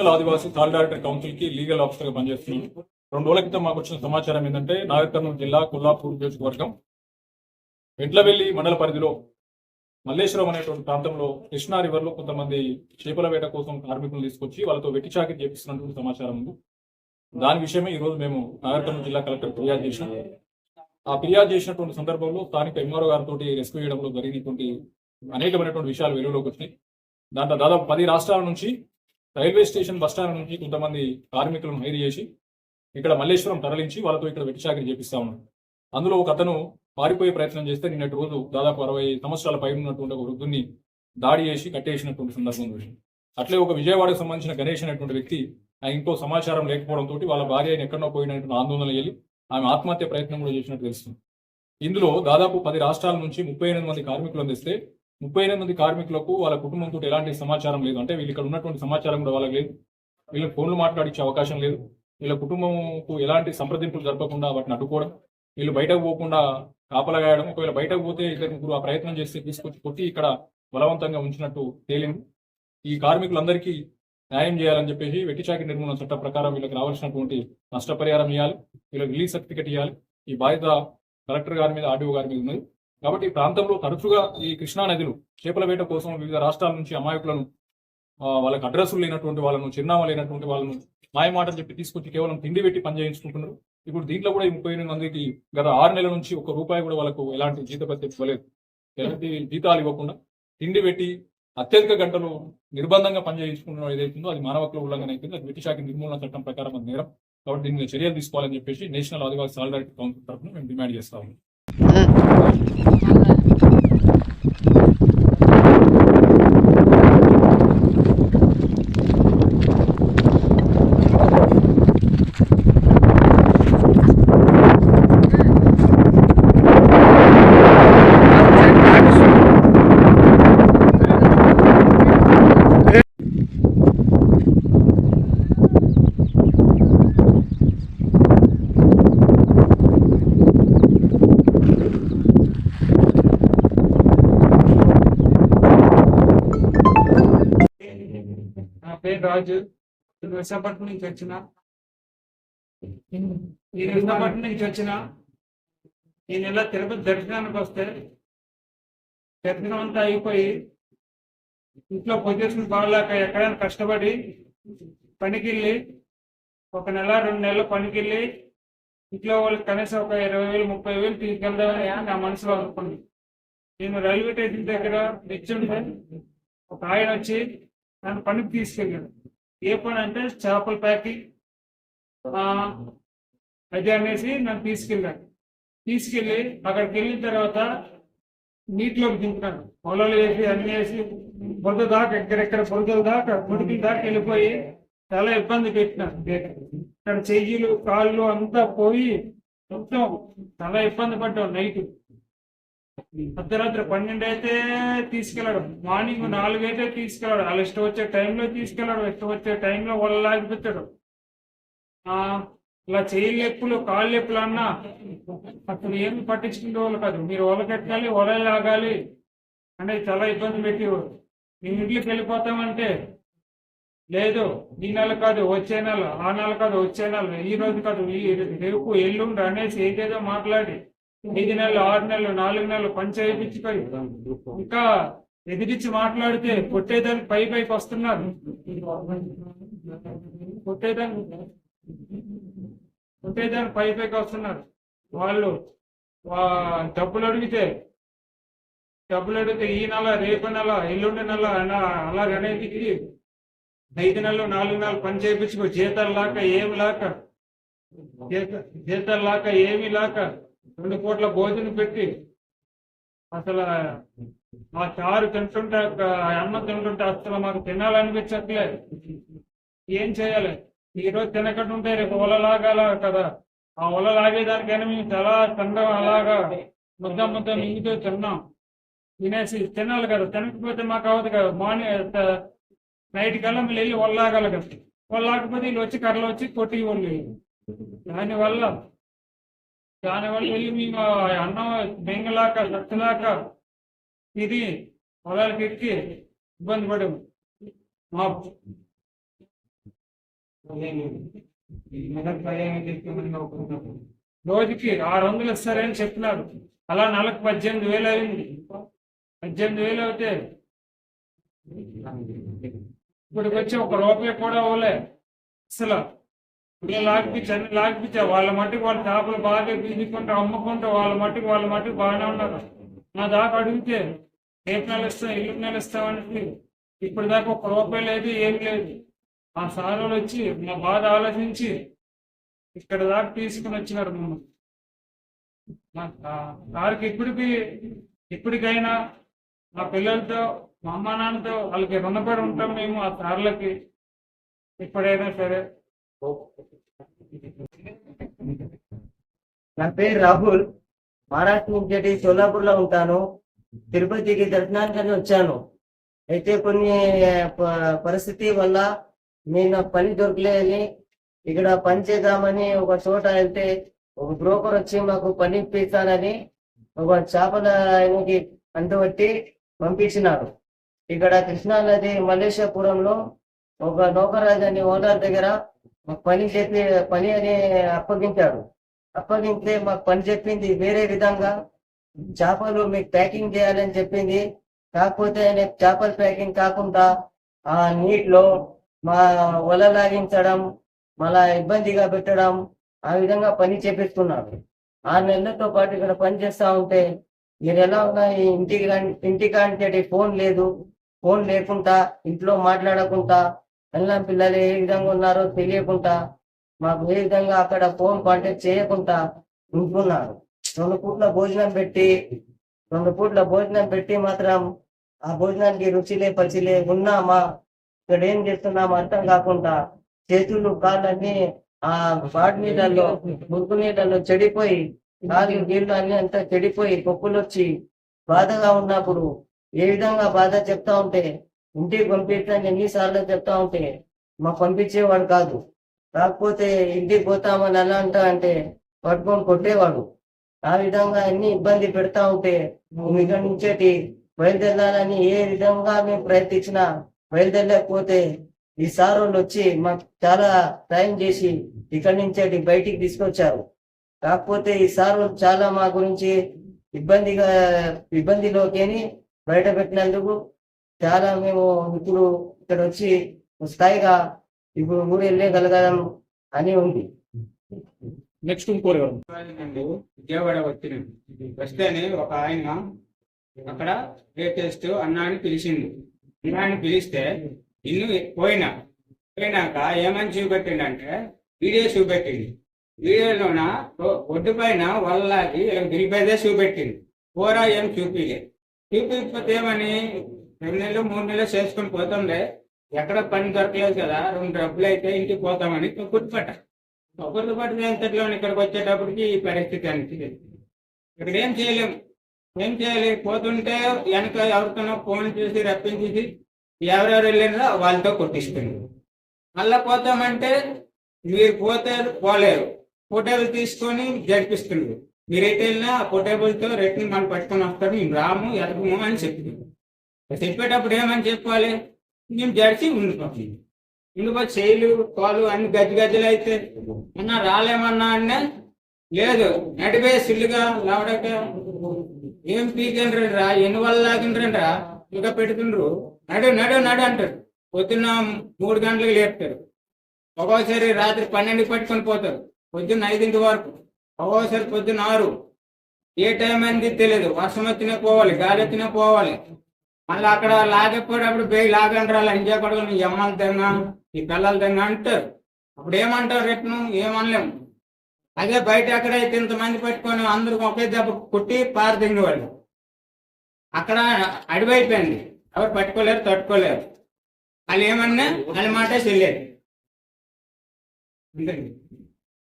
National Adivasi solidarity కౌన్సిల్కి legal ఆఫీసర్గా పనిచేస్తున్నాను. రెండు రోజుల క్రితం మాకు వచ్చిన సమాచారం ఏంటంటే నాగర్కర్నూలు జిల్లా కొల్లాపూర్ నియోజకవర్గం వెంట్లవెల్లి మండల పరిధిలో మల్లేశ్వరం అనేటువంటి ప్రాంతంలో కృష్ణా రివర్లో కొంతమంది చేపల వేట కోసం కార్మికులను తీసుకొచ్చి వాళ్ళతో వెట్టి చాకిరి చేపిస్తున్నటువంటి సమాచారం ఉంది. దాని విషయమే ఈ రోజు మేము నాగర్కర్నూలు జిల్లా కలెక్టర్ ఫిర్యాదు చేసినాం. ఆ ఫిర్యాదు చేసినటువంటి సందర్భంలో స్థానిక ఎంఆర్ఓ గారితో రెస్క్యూ చేయడంలో జరిగినటువంటి అనేకమైనటువంటి విషయాలు వెలుగులోకి వచ్చినాయి. దాంట్లో దాదాపు పది రాష్ట్రాల నుంచి రైల్వే స్టేషన్ బస్ స్టాండ్ నుంచి కొంతమంది కార్మికులను హైర్ చేసి ఇక్కడ మల్లేశ్వరం తరలించి వాళ్ళతో ఇక్కడ వెట్టి చేపిస్తా ఉన్నాడు అందులో ఒక అతను పారిపోయే ప్రయత్నం చేస్తే నిన్నటి రోజు దాదాపు అరవై సంవత్సరాల పై ఉన్నటువంటి ఒక వృద్ధుని దాడి చేసి కట్టేసినటువంటి సందర్భం చూసింది అట్లే ఒక విజయవాడకు సంబంధించిన గణేష్ అనేటువంటి వ్యక్తి ఆయన ఇంకో సమాచారం లేకపోవడంతో వాళ్ళ భార్య ఆయన ఎక్కడో పోయినటువంటి ఆందోళన వెళ్ళి ఆమె ఆత్మహత్య ప్రయత్నం కూడా చేసినట్టు తెలుస్తుంది. ఇందులో దాదాపు పది రాష్ట్రాల నుంచి ముప్పై ఎనిమిది మంది కార్మికులు అందిస్తే ముప్పై ఎనిమిది మంది కార్మికులకు వాళ్ళ కుటుంబంతో ఎలాంటి సమాచారం లేదు. అంటే వీళ్ళు ఇక్కడ ఉన్నటువంటి సమాచారం కూడా వాళ్ళకి లేదు. వీళ్ళకి ఫోన్లు మాట్లాడించే అవకాశం లేదు. వీళ్ళ కుటుంబంకు ఎలాంటి సంప్రదింపులు జరపకుండా వాటిని అడ్డుకోవడం వీళ్ళు బయటకు పోకుండా కాపలగాయడం ఒకవేళ బయటకు పోతే ఇద్దరు ముగ్గురు ఆ ప్రయత్నం చేస్తే తీసుకొచ్చి కొట్టి ఇక్కడ బలవంతంగా ఉంచినట్టు తేలింది. ఈ కార్మికులందరికీ న్యాయం చేయాలని చెప్పేసి వెట్టిచాకి నిర్మూలన చట్టం ప్రకారం వీళ్ళకి రావాల్సినటువంటి నష్టపరిహారం ఇవ్వాలి వీళ్ళకి రిలీజ్ సర్టిఫికేట్ ఇవ్వాలి ఈ బాధ్యత కలెక్టర్ గారి మీద ఆర్డీఓ గారి మీద ఉన్నది. కాబట్టి ఈ ప్రాంతంలో తరచుగా ఈ కృష్ణా నదులు చేపల వేట కోసం వివిధ రాష్ట్రాల నుంచి అమాయకులను వాళ్ళకి అడ్రస్లు లేనటువంటి వాళ్ళను చిరునామా లేనటువంటి వాళ్ళను మాయమాటలు చెప్పి తీసుకొచ్చి కేవలం తిండి పెట్టి పనిచేయించుకుంటున్నారు ఇప్పుడు దీంట్లో కూడా ఈ ముప్పై ఎనిమిది మందికి గత ఆరు నెలల నుంచి ఒక రూపాయి కూడా వాళ్ళకు ఎలాంటి జీతపత్తి ఇవ్వలేదు. ఎలాంటి జీతాలు ఇవ్వకుండా తిండి పెట్టి అత్యధిక గంటలు నిర్బంధంగా పనిచేయించుకుంటున్న ఏదైతుందో అది మానవ హక్కుల ఉల్లంఘన అవుతుంది అది బ్రిటిష్ శాఖ నిర్మూలన చట్టం ప్రకారం అది నేరం. కాబట్టి దీని మీద చర్యలు తీసుకోవాలని చెప్పేసి నేషనల్ ఆదివాసీ సాలిడారిటీ కౌన్సిల్ తరఫున మేము డిమాండ్ చేస్తా ఉన్నాం. Yeah. పేరు రాజు. నేను విశాఖపట్నం నుంచి వచ్చిన? నేను విశాఖపట్నం నుంచి వచ్చిన? ఈ నెల తిరుపతి దర్శనానికి వస్తే దర్శనం అంతా అయిపోయి ఇంట్లో పొజిషన్ బాగలేక ఎక్కడైనా కష్టపడి పనికి వెళ్ళి ఒక నెల రెండు నెలలు పనికి వెళ్ళి ఇంట్లో వాళ్ళకి కనీసం ఒక ఇరవై వేలు ముప్పై వేలు తీసుకెళ్దామని నా మనసులో అనుకుంది నేను రైల్వే స్టేషన్ దగ్గర నిల్చుంటే ఒక ఆయన వచ్చి నన్ను పనికి తీసుకెళ్ళాడు. ఏ పని అంటే చేపల ప్యాకింగ్ అది అనేసి నన్ను తీసుకెళ్ళాడు. తీసుకెళ్ళి అక్కడికి వెళ్ళిన తర్వాత నీటిలోకి దింపుతాను. పొలాలు వేసి అన్ని వేసి బురద దాకా ఎక్కడెక్కడ బురదల దాకా ముడికి దాకా వెళ్ళిపోయి చాలా ఇబ్బంది పెట్టినాను. ఇక్కడ చెయ్యిలు కాళ్ళు అంతా పోయి మొత్తం చాలా ఇబ్బంది పడ్డాం నైట్. అర్ధరాత్రి పన్నెండు అయితే తీసుకెళ్ళాడు. మార్నింగ్ నాలుగు అయితే తీసుకెళ్ళాడు. వాళ్ళ ఇష్టం వచ్చే టైంలో తీసుకెళ్ళాడు. ఇష్టం వచ్చే టైంలో వాళ్ళ లాగిపోతాడు ఆ ఇలా చేయి లెప్పులు కాళ్ళు లెప్పులు అన్నా అసలు ఏం పట్టించుకునే వాళ్ళు కాదు. మీరు వలకెట్టాలి వలలు లాగాలి అంటే చాలా ఇబ్బంది పెట్టేవారు. మేము ఇంట్లోకి వెళ్ళిపోతామంటే లేదు ఈ నెల కాదు వచ్చే నెల ఆ నెల కాదు వచ్చే నెల ఈ రోజు కాదు ఈ రేపు ఎల్లుండి అనేసి ఏదేదో మాట్లాడి ఐదు నెలలు ఆరు నెలలు నాలుగు నెలలు పని ఇంకా ఎదిరించి మాట్లాడితే కొట్టేదానికి పై పైకి వస్తున్నారు. కొట్టేదానికి కొట్టేదానికి పై పైకి వస్తున్నారు. వాళ్ళు వా- డబ్బులు అడిగితే డబ్బులు అడిగితే ఈ నెల రేపు నెల ఎల్లుండి నెల అలా అనేది ఐదు నెలలు నాలుగు నెలలు పని చేయించుకో. జీతాలు లాక ఏమి లాక జీతాలు లాక ఏమి లాక రెండు కోట్ల భోజనం పెట్టి అసలు ఆ చారు తింటుంటే ఆ అన్నం తింటుంటే అసలు మాకు తినాలనిపించట్లే. ఏం చేయాలి? ఈ రోజు తినకుండా ఉంటే రేపు ఒల లాగాల కదా? ఆ ఒల లాగేదానికైనా మేము చాలా తండం అలాగా ముద్ద ముద్ద మింగితే తిన్నాం. తినేసి తినాలి కదా? తినకపోతే మాకు అవ్వదు కదా? మార్నింగ్ నైట్ కల్లా మీరు వెళ్ళి ఒల్లాగాలి కదా? ఒల్లాకపోతే వీళ్ళు వచ్చి కర్రలు వచ్చి కొట్టి వాళ్ళు దానివల్ల దానివల్ల వెళ్ళి మేము అన్నం బెంగలాక సత్తులాక ఇది పొలాలకి ఎక్కి ఇబ్బంది పడాము. మా రోజుకి ఆరు వందలు ఇస్తారని చెప్పినారు. అలా నెలకు పద్దెనిమిది వేలు అయింది. పద్దెనిమిది వేలు అవుతే ఇప్పటికి వచ్చి ఒక రూపాయి కూడా అవ్వలే అసలు ఇప్పుడు లాగిపించి అన్ని లాగిపించా. వాళ్ళ మట్టుకు వాళ్ళ చేపలు బాగా తీసుకుంటూ అమ్ముకుంటూ వాళ్ళ మట్టుకు వాళ్ళ మట్టుకు బాగానే ఉన్నారు. నా దాకా అడిగితే రేపు నెల ఇస్తాం ఇల్లు నెల ఇస్తామంటే ఇప్పుడు దాకా ఒక రూపాయి లేదు ఏం లేదు. ఆ సార్ వచ్చి మా బాధ ఆలోచించి ఇక్కడ దాకా తీసుకుని వచ్చినారు మమ్మల్ని మా సార్కి ఇప్పటికి ఇప్పటికైనా మా పిల్లలతో మా అమ్మ నాన్నతో వాళ్ళకి రుణపడి ఉంటాం మేము ఆ సార్లకి. ఇప్పుడైనా సరే. నా పేరు రాహుల్. మహారాష్ట్ర నుంచి సోలాపూర్లో ఉంటాను. తిరుపతికి దర్శనానికి వచ్చాను. అయితే కొన్ని ప- పరిస్థితి వల్ల నేను పని దొరకలేదని ఇక్కడ పని చేద్దామని ఒక చోట వెళ్తే ఒక బ్రోకర్ వచ్చి మాకు పని ఇప్పిస్తానని ఒక చేపల ఆయనకి అంటుబట్టి పంపించినారు ఇక్కడ కృష్ణానది మల్లేశ్వరపురంలో ఒక నౌకరాజు అనే ఓనర్ దగ్గర మాకు పని చెప్పి పని అని అప్పగించాడు. అప్పగించే మాకు పని చెప్పింది వేరే విధంగా. చేపలు మీకు ప్యాకింగ్ చేయాలని చెప్పింది. కాకపోతే నేను చేపలు ప్యాకింగ్ కాకుండా ఆ నీటిలో మా వల లాగించడం మళ్ళా ఇబ్బందిగా పెట్టడం ఆ విధంగా పని చేపిస్తున్నాడు. ఆ నెలలతో పాటు ఇక్కడ పని చేస్తా ఉంటే మీరు ఎలా ఉన్నా ఈ ఇంటికి రం- ఇంటికాంటే ఫోన్ లేదు. ఫోన్ లేకుండా ఇంట్లో మాట్లాడకుండా పిల్లం పిల్లలు ఏ విధంగా ఉన్నారో తెలియకుండా మాకు ఏ విధంగా అక్కడ ఫోన్ కాంటాక్ట్ చేయకుండా ఉంటున్నారు. రెండు పూట్ల భోజనం పెట్టి రెండు పూట్ల భోజనం పెట్టి మాత్రం ఆ భోజనానికి రుచిలే పచిలే ఉన్నామా? ఇక్కడ ఏం చేస్తున్నామా అర్థం కాకుండా చేతులు కాళ్ళన్నీ ఆ బాటి నీళ్ళల్లో మురుగు నీళ్ళల్లో చెడిపోయి కాళ్ళు నీళ్ళు అన్ని అంతా చెడిపోయి కొప్పులు వచ్చి బాధగా ఉన్నప్పుడు ఏ విధంగా బాధ చెప్తా ఉంటే ఇంటికి పంపిస్తాను ఎన్నిసార్లు చెప్తా ఉంటే మాకు పంపించేవాడు కాదు. కాకపోతే ఇంటికి పోతామని ఎలా అంటా అంటే పట్టుకొని కొట్టేవాడు. ఆ విధంగా అన్ని ఇబ్బంది పెడతా ఉంటే మేము ఇక్కడి నుంచేటి బయలుదేరాలని ఏ విధంగా మేము ప్రయత్నించినా బయలుదేరలేకపోతే ఈ సార్ వాళ్ళు వచ్చి మాకు చాలా టైం చేసి ఇక్కడి నుంచేటి బయటికి తీసుకొచ్చారు. కాకపోతే ఈ సార్ వాళ్ళు చాలా మా గురించి ఇబ్బందిగా ఇబ్బందిలోకి బయట పెట్టినందుకు చాలా మేము ఇప్పుడు ఇక్కడ వచ్చి స్థాయిగా ఇప్పుడు ఊరు వెళ్ళగలగడం అని ఉంది. నెక్స్ట్ ఇంకోరు విజయవాడ వచ్చినాం వస్తేనే ఒక ఆయన అక్కడ ఏ టెస్ట్ అన్నా అని పిలిచిండు. అన్నా అని పిలిస్తే ఇల్లు పోయినా పోయినాక ఏమని చూపెట్టిండంటే వీడియో చూపెట్టింది వీడియోలోన ఒడ్డు పైన వల్లాకి దిగిపోయేదే చూపెట్టింది కూర ఏం చూపిలే. చూపించకపోతే ఏమని రెండు నెలలు మూడు నెలలు చేసుకుని పోతుండే ఎక్కడ పని దొరకలేదు కదా రెండు డబ్బులు అయితే ఇంటికి పోతామని గుర్తుపట్ట ఒకరితో పాటు ఎంతట్లో ఇక్కడికి వచ్చేటప్పటికి ఈ పరిస్థితి అనిపించింది ఇక్కడ ఏం చేయలేం. ఏం చేయాలి? పోతుంటే వెనక ఎవరితోనో ఫోన్ చేసి రప్పించేసి ఎవరెవరు వెళ్ళినారో వాళ్ళతో కొట్టిస్తుంది. మళ్ళా పోతామంటే మీరు పోతే పోలేరు. పోటేబుల్ తీసుకొని జరిపిస్తున్నారు మీరైతే వెళ్ళినా ఆ ఫోటోలతో రేట్ని మనం పట్టుకొని వస్తారు మేము రాము ఎదగము అని చెప్తుంది. చెప్పేటప్పుడు ఏమని చెప్పాలి? మేము జడిసి ఉండిపోతుంది ఇందుకో చేయలు కాలు అన్ని గజ్జి గజ్జలు అయితే అన్నా రాలేమన్నా అన్నా లేదు నడిపే సిల్లుగా లావడక ఏం పీకిండ్రు రా ఎన్ని వల్ల లాగిండ్రండి పెడుతుండ్రు. నడు నడు నడు అంటారు. పొద్దున్న మూడు గంటలకు లేపుతారు. ఒక్కోసారి రాత్రి పన్నెండు పట్టుకొని పోతారు. పొద్దున్న ఐదింటి వరకు. ఒక్కోసారి పొద్దున్న ఆరు. ఏ టైం అయింది తెలియదు వర్షం వచ్చినా పోవాలి గాలి వచ్చినా పోవాలి. మళ్ళీ అక్కడ లాగేపోయేటప్పుడు బేగి లాగండి రా ఇంజా కొడుకు నీ అమ్మలు తెంగ నీ పిల్లలు తిన్నా అంటారు. అప్పుడు ఏమంటారు రేట్ను? ఏమనలేము అదే బయట ఎక్కడైతే ఇంతమంది పెట్టుకొని అందరూ ఒకే దెబ్బ కుట్టి పారదింగి వాళ్ళు అక్కడ అడివైపోయింది ఎవరు పట్టుకోలేరు తట్టుకోలేరు. వాళ్ళు ఏమన్నా వాళ్ళ మాట చెల్లేదు అంతే.